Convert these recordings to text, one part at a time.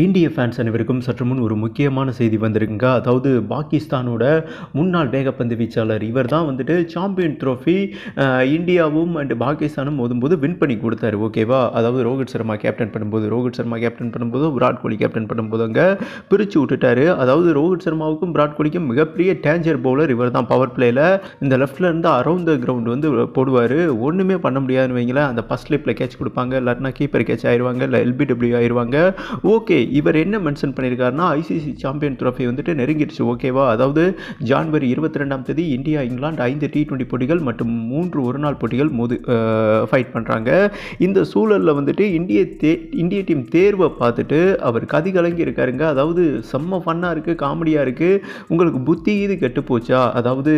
இந்திய ஃபேன்ஸ் அனைவருக்கும் சற்று முன் ஒரு முக்கியமான செய்தி வந்திருக்குங்க. அதாவது பாகிஸ்தானோட முன்னாள் வேகப்பந்து வீச்சாளர் இவர் தான் வந்துட்டு சாம்பியன் ட்ரோஃபி இந்தியாவும் அண்ட் பாகிஸ்தானும் மோதும்போது வின் பண்ணி கொடுத்தாரு. ஓகேவா அதாவது ரோஹித் சர்மா கேப்டன் பண்ணும்போது ரோஹித் சர்மா கேப்டன் பண்ணும்போது விராட் கோலி கேப்டன் பண்ணும்போது அங்கே பிரித்து விட்டுட்டாரு. அதாவது ரோஹித் சர்மாவுக்கும் விராட் கோலிக்கும் மிகப்பெரிய டேஞ்சர் பவுலர் இவர் தான் பவர் பிளேயில் இந்த லெஃப்டில் இருந்து அரௌண்ட் த கிரவுண்ட் வந்து போடுவார். ஒன்றுமே பண்ண முடியாதுன்னு வைங்களேன். அந்த ஃபஸ்ட் ஸ்லிப்பில் கேட்ச் கொடுப்பாங்க. இல்லாட்டினா கீப்பர் கேட்ச் ஆயிடுவாங்க இல்லை எல்பிடபிள்யூ ஆயிடுவாங்க ஓகே இவர் என்ன மென்ஷன் பண்ணியிருக்காருன்னா ஐசிசி சாம்பியன் ட்ரோஃபி வந்துட்டு நெருங்கிடுச்சு ஓகேவா அதாவது ஜான்வரி இருபத்தி ரெண்டாம் தேதி இந்தியா இங்கிலாந்து ஐந்து டி டுவெண்ட்டி போட்டிகள் மற்றும் மூன்று ஒருநாள் போட்டிகள் மோது ஃபைட் பண்ணுறாங்க இந்த சூழலில் வந்துட்டு இந்திய தே இந்திய டீம் தேர்வை பார்த்துட்டு அவர் கதி கலங்கி இருக்காருங்க. அதாவது செம்ம ஃபன்னாக இருக்குது காமெடியாக இருக்குது உங்களுக்கு புத்தி இது கெட்டு போச்சா? அதாவது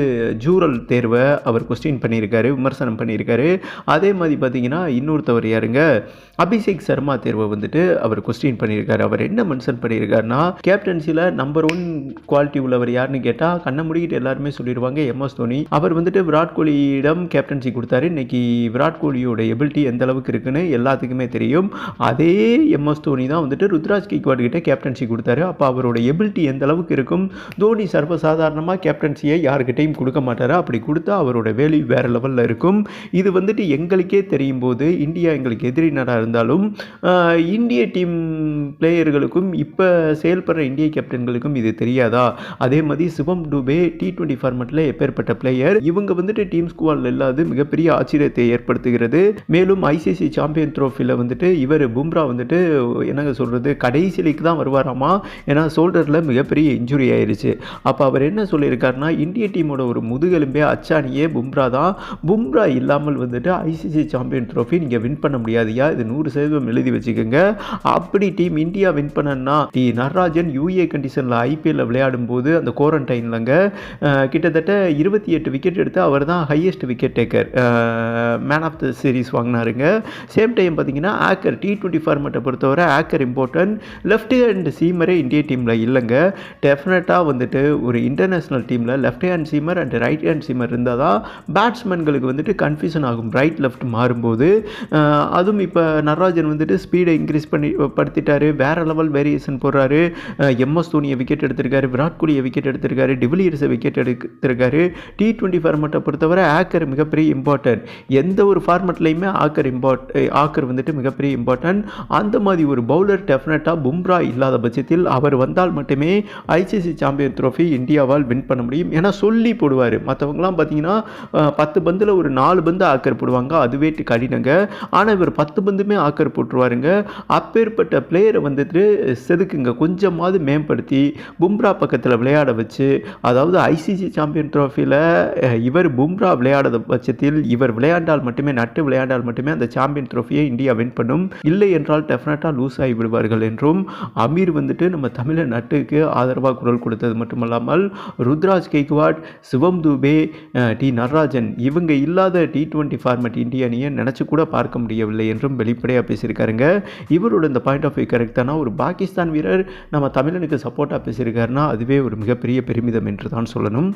ஜூரல் தேர்வை அவர் கொஸ்டின் பண்ணியிருக்காரு விமர்சனம் பண்ணியிருக்காரு. அதே மாதிரி பார்த்தீங்கன்னா இன்னொருத்தவர் யாருங்க? அபிஷேக் சர்மா தேர்வை வந்துட்டு அவர் கொஸ்டின் பண்ணியிருக்காரு. அவர் என்ன மென்ஷன் பண்ணியிருக்காருன்னா கேப்டன்சியில் நம்பர் ஒன் குவாலிட்டி உள்ளவர் யாருன்னு கேட்டால் கண்ணை முடிக்கிட்டு எல்லாருமே சொல்லிடுவாங்க எம்எஸ் தோனி. அவர் வந்துட்டு விராட் கோலியிடம் கேப்டன்சி கொடுத்தாரு. இன்னைக்கு விராட் கோலியோட எபிலிட்டி எந்த அளவுக்கு இருக்குன்னு எல்லாத்துக்குமே தெரியும். அதே எம்எஸ் தோனி தான் வந்துட்டு ருத்ராஜ் கிக்வாட் கிட்ட கேப்டன்சி கொடுத்தாரு. அப்போ அவரோட எபிலிட்டி எந்த அளவுக்கு இருக்கும்? தோனி சர்வசாதாரணமாக கேப்டன்சியை யாருக்கிட்டையும் கொடுக்க மாட்டார்? அப்படி கொடுத்தா அவரோட வேல்யூ வேறு லெவலில் இருக்கும். இது வந்துட்டு எங்களுக்கே தெரியும் போது இந்தியா எங்களுக்கு எதிரி நாடாக இருந்தாலும் இந்திய டீம் பிளேயர் இந்தியர்களுக்கும் இப்போ செயல்படுற இந்திய கேப்டன்களுக்கும் இது தெரியாதா? அதே மாதிரி சிவம் டூபே டி டுவெண்ட்டி ஃபார்மெட்டில் எப்பேற்பட்ட பிளேயர் இவங்க வந்துட்டு டீம் ஸ்குவாடில் இல்லாது மிகப்பெரிய ஆச்சரியத்தை ஏற்படுத்துகிறது. மேலும் ஐசிசி சாம்பியன் ட்ரோஃபியில் வந்துட்டு இவர் பும்ரா வந்துட்டு என்னங்க சொல்கிறது கடைசி தான் வருவாராமா? ஏன்னா ஷோல்டரில் மிகப்பெரிய இன்ஜுரி ஆயிருச்சு. அப்போ அவர் என்ன சொல்லியிருக்காருன்னா இந்திய டீமோட ஒரு முதுகெலும்பே அச்சானியே பும்ரா தான். பும்ரா இல்லாமல் வந்துட்டு ஐசிசி சாம்பியன் ட்ரோஃபி நீங்கள் வின் பண்ண முடியாதுயா? இது நூறு சதவீதம் எழுதி வச்சுக்கோங்க. அப்படி டீம் இந்தியா வின் பண்ணனா டி நடராஜன் யூஏ கண்டிஷனில் ஐபிஎல்ல விளையாடும் போது அந்த குவாரண்டைன்லங்க கிட்டத்தட்ட இருபத்தி எட்டு விக்கெட் எடுத்து அவர் தான் highest wicket taker man of the series வாங்கினாருங்க. Same time பார்த்தீங்கன்னா ஆக்கர் டி டுவெண்ட்டி ஃபார்மேட்டை பொறுத்தவரை ஆக்கர் இம்பார்ட்டன்ட் லெஃப்ட் ஹேண்ட் சீமரே இந்திய டீமில் இல்லைங்க. டெஃபினட்டாக வந்துட்டு ஒரு இன்டர்நேஷ்னல் டீமில் left hand seamer and right hand seamer இருந்தால் தான் பேட்ஸ்மேன்களுக்கு வந்துட்டு கன்ஃபியூஷன் ஆகும். ரைட் லெஃப்ட் மாறும்போது. அதுவும் இப்போ நடராஜன் வந்துட்டு ஸ்பீடை இன்க்ரீஸ் பண்ணி படுத்திட்டாரு. வேறு லெவல் வேரியேஷன் போடுறாரு. எம்எஸ் தோனியை விக்கெட் எடுத்திருக்காரு. விராட் கோலியை விக்கெட் எடுத்திருக்காரு. டிவிலியர்ஸை விக்கெட் எடுத்திருக்காரு. டி டுவெண்ட்டி ஃபார்மெட்டை பொறுத்தவரை ஆக்கர் மிகப்பெரிய இம்பார்ட்டன்ட் எந்த ஒரு ஃபார்மெட்லையுமே ஆக்கர் இம்பார்ட் ஆக்கர் வந்துட்டு மிகப்பெரிய இம்பார்ட்டன்ட் அந்த மாதிரி ஒரு பவுலர் டெஃபினட்டாக பும்ரா இல்லாத பட்சத்தில் அவர் வந்தால் மட்டுமே ஐசிசி சாம்பியன் ட்ரோஃபி இந்தியாவால் வின் பண்ண முடியும் ஏன்னா சொல்லி போடுவார். மற்றவங்களாம் பார்த்தீங்கன்னா பத்து பந்தில் ஒரு நாலு பந்து ஆக்கர் போடுவாங்க. அதுவே கடினங்க. ஆனால் இவர் பத்து பந்துமே ஆக்கர் போட்டுருவாருங்க. அப்பேற்பட்ட பிளேயரை வந்துட்டு செதுக்குங்க. கொஞ்சமாவது மேம்படுத்தி பும்ரா பக்கத்தில் விளையாட வச்சு அதாவது ஐசிசி சாம்பியன் ட்ரோஃபியில் இவர் பும்ரா விளையாடாத பட்சத்தில் இவர் விளையாண்டால் மட்டுமே நட்டு விளையாண்டால் மட்டுமே அந்த சாம்பியன் ட்ரோஃபியை இந்தியா வின் பண்ணும். இல்லை என்றால் டெஃபினட்டாக லூஸ் ஆகி விடுவார்கள் என்றும் அமீர் வந்துட்டு நம்ம தமிழர் நட்டுக்கு ஆதரவாக குரல் கொடுத்தது மட்டுமல்லாமல் ருத்ராஜ் கெய்க்வாட் சிவம் துபே டி நடராஜன் இவங்க இல்லாத டி டுவெண்ட்டி ஃபார்மெட் இந்திய அணியை நினச்சி கூட பார்க்க முடியவில்லை என்றும் வெளிப்படையாக பேசியிருக்காருங்க. இவரோட இந்த பாயிண்ட் ஆஃப் வியூ கரெக்டான ஒரு பாகிஸ்தான் வீரர் நம்ம தமிழனுக்கு சப்போர்ட்டாக பேசியிருக்காருன்னா அதுவே ஒரு மிகப்பெரிய பெருமிதம் என்று தான் சொல்லணும்.